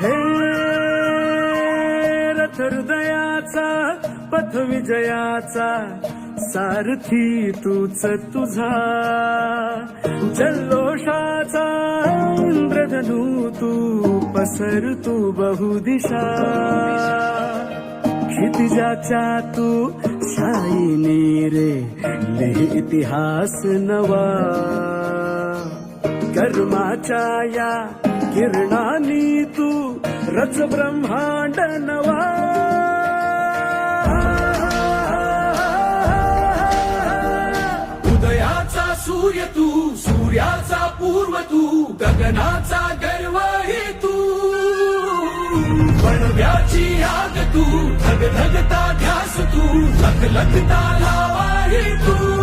हे रथ हृदयाचा पथ विजयाचा सारथी तूच तुझा. जल्लोषाचा इंद्रधनू तू पसर तू बहुदिशा. क्षितिजाच्या तू शाईनी रे लिहि इतिहास नवा. कर्माच्या या किरणानी रच ब्रह्मांड नवा. उदयाचा सूर्य तू सूर्याचा पूर्व तू गगनाचा गर्व हे तू. वणव्याची आग तू धग धगता ध्यास तू लख लखता लावा हे तू.